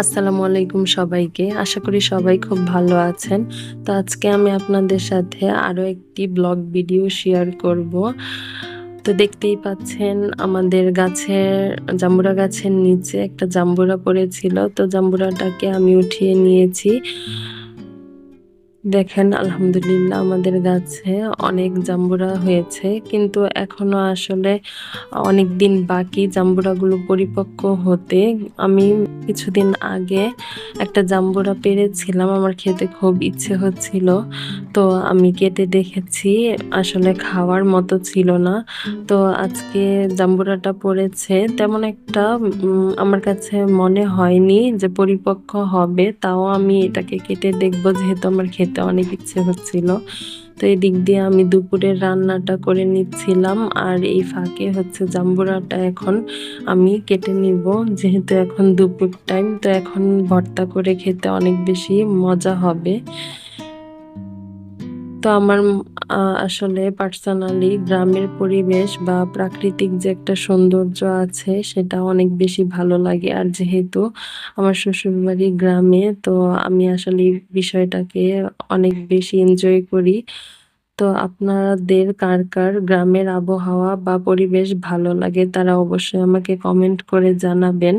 আসসালামু আলাইকুম সবাইকে। আশা করি সবাই খুব ভালো আছেন। তো আজকে আমি আপনাদের সাথে আরও একটি ব্লগ ভিডিও শেয়ার করব। তো দেখতেই পাচ্ছেন, আমাদের গাছের, জাম্বুরা গাছের নিচে একটা জাম্বুরা পড়েছিল। তো জাম্বুরাটাকে আমি উঠিয়ে নিয়েছি। দেখেন, আলহামদুলিল্লাহ আমাদের গাছে অনেক জাম্বুরা হয়েছে, কিন্তু এখনও আসলে অনেক দিন বাকি জাম্বুরাগুলো পরিপক্ক হতে আমি কিছুদিন আগে একটা জাম্বুরা পেরেছিলাম, আমার খেতে খুব ইচ্ছে হচ্ছিল। তো আমি কেটে দেখেছি, আসলে খাওয়ার মতো ছিল না। তো আজকে জাম্বুরাটা পড়েছে, তেমন একটা আমার কাছে মনে হয়নি যে পরিপক্ক হবে, তাও আমি এটাকে কেটে দেখব, যেহেতু আমার খেতে খেতে অনেক ইচ্ছে হচ্ছিল। তো এই দিক দিয়ে আমি দুপুরের রান্নাটা করে নিচ্ছিলাম। আর এই ফাঁকে হচ্ছে জাম্বুরাটা এখন আমি কেটে নিব। যেহেতু এখন দুপুর টাইম তো এখন ভর্তা করে খেতে অনেক বেশি মজা হবে। তো আমার আসলে পার্সোনালি গ্রামের পরিবেশ বা প্রাকৃতিক যে একটা সৌন্দর্য আছে সেটা অনেক বেশি ভালো লাগে। আর যেহেতু আমার শ্বশুরবাড়ি গ্রামে, তো আমি আসলে বিষয়টাকে অনেক বেশি এনজয় করি। তো আপনাদের কার কার গ্রামের আবহাওয়া বা পরিবেশ ভালো লাগে তারা অবশ্যই আমাকে কমেন্ট করে জানাবেন।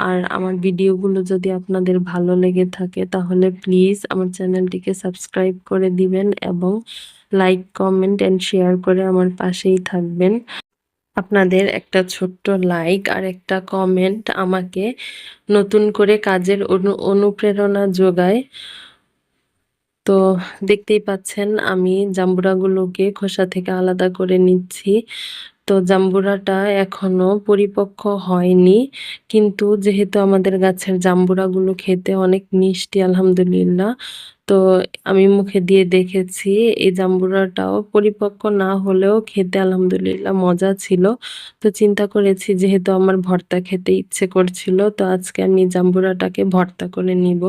আর আমার ভিডিওগুলো যদি আপনাদের ভালো লেগে থাকে তাহলে প্লিজ আমার চ্যানেলটিকে সাবস্ক্রাইব করে দিবেন এবং লাইক কমেন্ট অ্যান্ড শেয়ার করে আমার পাশেই থাকবেন। আপনাদের একটা ছোট্ট লাইক আর একটা কমেন্ট আমাকে নতুন করে কাজের অনু, অনুপ্রেরণা যোগায়। তো দেখতেই পাচ্ছেন, আমি জাম্বুরাগুলোকে খোসা থেকে আলাদা করে নিচ্ছি। তো জাম্বুরাটা এখনও পরিপক্ক হয়নি, কিন্তু যেহেতু আমাদের গাছের জাম্বুরাগুলো খেতে অনেক মিষ্টি, আলহামদুলিল্লাহ, তো আমি মুখে দিয়ে দেখেছি, এই জাম্বুরাটাও পরিপক্ক না হলেও খেতে আলহামদুলিল্লাহ মজা ছিল। তো চিন্তা করেছি, যেহেতু আমার ভর্তা খেতে ইচ্ছে করছিল, তো আজকে আমি জাম্বুরাটাকে ভর্তা করে নিব।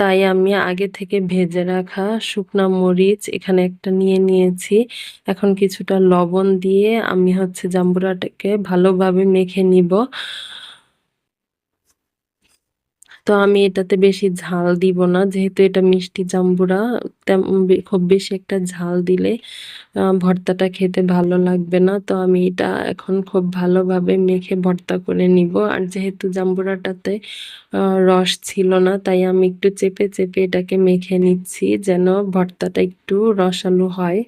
তাই আমি আগে থেকে ভেজে রাখা শুকনো মরিচ এখানে একটা নিয়ে নিয়েছি। এখন কিছুটা লবণ দিয়ে আমি হচ্ছে জাম্বুরাটাকে ভালোভাবে মেখে নিব। তো আমি এটাতে বেশি ঝাল দিব না। যেহেতু এটা মিষ্টি জাম্বুরা খুব বেশি একটা ঝাল দিলে ভর্তাটা খেতে ভালো লাগবে না। তো আমি এটা এখন খুব ভালোভাবে মেখে ভর্তা করে নিব। আর যেহেতু জাম্বুরাটাতে রস ছিল না, তাই আমি একটু চেপে চেপে এটাকে মেখে নিচ্ছি যেন ভর্তাটা একটু রসালো হয়।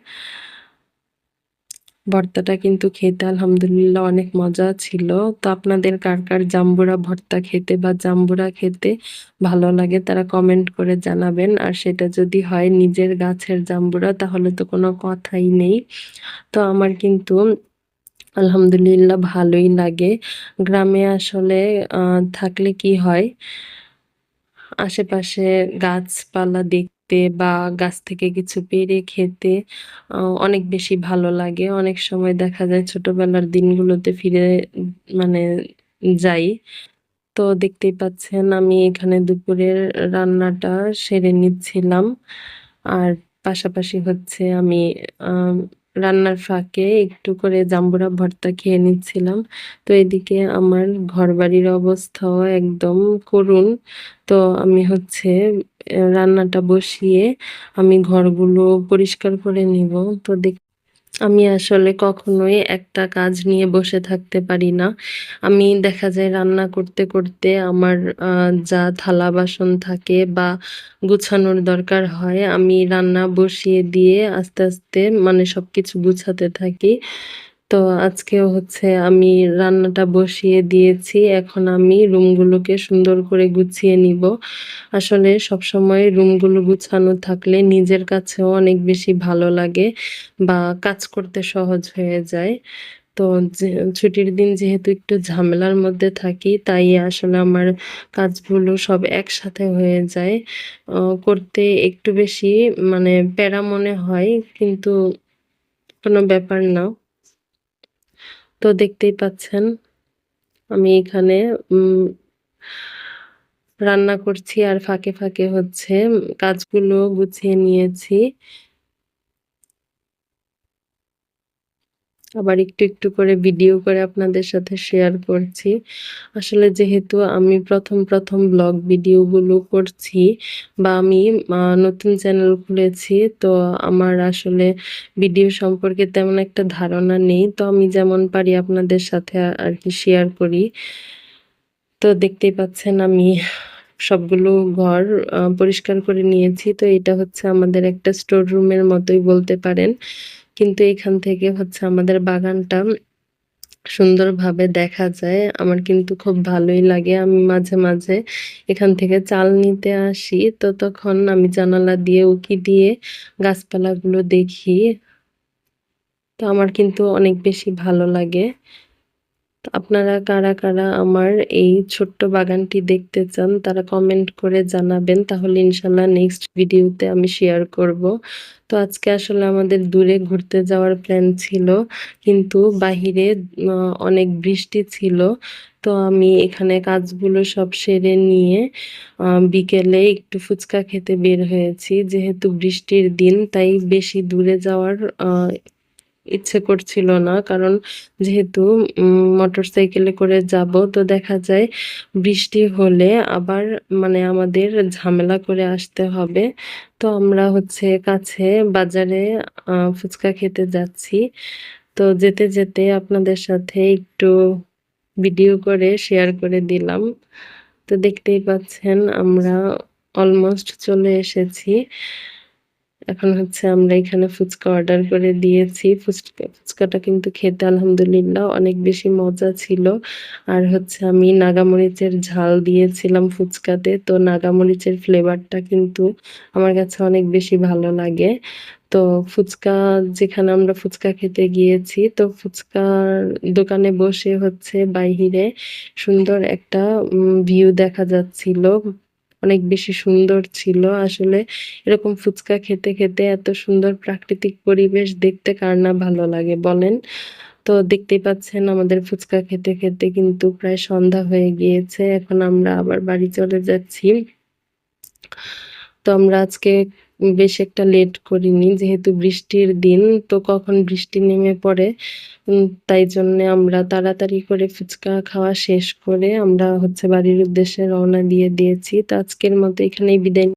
ভর্তাটা কিন্তু খেতে আলহামদুলিল্লাহ অনেক মজা ছিল। তো আপনাদের কার কার জাম্বুরা ভর্তা খেতে বা জাম্বুরা খেতে ভালো লাগে তারা কমেন্ট করে জানাবেন। আর সেটা যদি হয় নিজের গাছের জাম্বুরা তাহলে তো কোনো কথাই নেই। তো আমার কিন্তু আলহামদুলিল্লাহ ভালোই লাগে। গ্রামে আসলে থাকলে কি হয়? আশেপাশে গাছপালা দেখতে বা গাছ থেকে কিছু পেরে খেতে অনেক বেশি ভালো লাগে। অনেক সময় দেখা যায় ছোটবেলার দিনগুলোতে ফিরে মানে যাই। তো দেখতেই পাচ্ছেন আমি এখানে দুপুরের রান্নাটা সেরে নিচ্ছিলাম। আর পাশাপাশি হচ্ছে আমি রান্নার ফাঁকে একটু করে জাম্বুরা ভর্তা খেয়ে নিচ্ছিলাম। তো এদিকে আমার ঘরবাড়ির অবস্থাও একদম করুণ। তো আমি হচ্ছে রান্নাটা বসিয়ে আমি ঘরগুলো পরিষ্কার করে নিব। তো দেখ, আমি আসলে কখনোই একটা কাজ নিয়ে বসে থাকতে পারি না। আমি দেখা যায় রান্না করতে করতে আমার যা থালা বাসন থাকে বা গুছানোর দরকার হয়, আমি রান্না বসিয়ে দিয়ে আস্তে আস্তে মানে সব কিছু গুছাতে থাকি। তো আজকেও হচ্ছে আমি রান্নাটা বসিয়ে দিয়েছি। এখন আমি রুমগুলোকে সুন্দর করে গুছিয়ে নিব। আসলে সবসময় রুমগুলো গুছানো থাকলে নিজের কাছেও অনেক বেশি ভালো লাগে বা কাজ করতে সহজ হয়ে যায়। তো ছুটির দিন যেহেতু একটু ঝামেলার মধ্যে থাকি, তাই আসলে আমার কাজগুলো সব একসাথে হয়ে যায়। করতে একটু বেশি মানে প্যারা মনে হয়, কিন্তু কোনো ব্যাপার না। তো দেখতেই পাচ্ছেন আমি এখানে রান্না করছি আর ফাঁকে ফাঁকে হচ্ছে কাজগুলো গুছিয়ে নিয়েছি। আবার একটু, একটু করে ভিডিও করে আপনাদের সাথে শেয়ার করছি। আসলে যেহেতু আমি ১ম, ১ম ব্লগ ভিডিওগুলো করছি বা আমি নতুন চ্যানেল খুলেছি তো আমার আসলে ভিডিও সম্পর্কে তেমন একটা ধারণা নেই। তো আমি যেমন পারি আপনাদের সাথে আর কি শেয়ার করি। তো দেখতেই পাচ্ছেন আমি সবগুলো ঘর পরিষ্কার করে নিয়েছি। তো এটা হচ্ছে আমাদের একটা স্টোর রুমের মতোই বলতে পারেন। কিন্তু এখান থেকে হচ্ছে আমাদের বাগানটা সুন্দরভাবে দেখা যায়। আমার কিন্তু খুব ভালোই লাগে। আমি মাঝে, মাঝে এখান থেকে চাল নিতে আসি। তো তখন আমি জানালা দিয়ে উকি দিয়ে গাছপালাগুলো দেখি। তো আমার কিন্তু অনেক বেশি ভালো লাগে। আপনারা কারা, কারা আমার এই ছোট্ট বাগানটি দেখতে চান তারা কমেন্ট করে জানাবেন। তাহলে ইনশাল্লাহ নেক্সট ভিডিওতে আমি শেয়ার করব। তো আজকে আসলে আমাদের দূরে ঘুরতে যাওয়ার প্ল্যান ছিল। কিন্তু বাহিরে অনেক বৃষ্টি ছিল। তো আমি এখানে কাজগুলো সব সেরে নিয়ে বিকেলে একটু ফুচকা খেতে বের হয়েছি। যেহেতু বৃষ্টির দিন তাই বেশি দূরে যাওয়ার ইচ্ছে করছিল না। কারণ যেহেতু মোটরসাইকেলে করে যাব তো দেখা যায় বৃষ্টি হলে আবার মানে আমাদের ঝামেলা করে আসতে হবে। তো আমরা হচ্ছে কাছে বাজারে ফুচকা খেতে যাচ্ছি। তো যেতে, যেতে আপনাদের সাথে একটু ভিডিও করে শেয়ার করে দিলাম। তো দেখতেই পাচ্ছেন আমরা অলমোস্ট চলে এসেছি। এখন হচ্ছে আমরা এখানে ফুচকা অর্ডার করে দিয়েছি। ফুচকা ফুচকাটা কিন্তু খেতে আলহামদুলিল্লাহ অনেক বেশি মজা ছিল। আর হচ্ছে আমি নাগামরিচের ঝাল দিয়েছিলাম ফুচকাতে। তো নাগামরিচের ফ্লেভারটা কিন্তু আমার কাছে অনেক বেশি ভালো লাগে। তো ফুচকা, যেখানে আমরা ফুচকা খেতে গিয়েছি, তো ফুচকার দোকানে বসে হচ্ছে বাইরে সুন্দর একটা ভিউ দেখা যাচ্ছিল। অনেক বেশি সুন্দর ছিল। আসলে এরকম ফুচকা খেতে, খেতে এত সুন্দর প্রাকৃতিক পরিবেশ দেখতে কার না ভালো লাগে বলেন? তো দেখতেই পাচ্ছেন আমাদের ফুচকা খেতে, খেতে কিন্তু প্রায় সন্ধ্যা হয়ে গিয়েছে। এখন আমরা আবার বাড়ি চলে যাচ্ছি। তো আমরা আজকে বেশ একটা লেট করিনি। যেহেতু বৃষ্টির দিন, তো কখন বৃষ্টি নেমে পড়ে তাই জন্য আমরা তাড়াতাড়ি করে ফুচকা খাওয়া শেষ করে আমরা হচ্ছে বাড়ির উদ্দেশ্যে রওনা দিয়ে দিয়েছি। তো আজকের মতো এখানেই বিদায়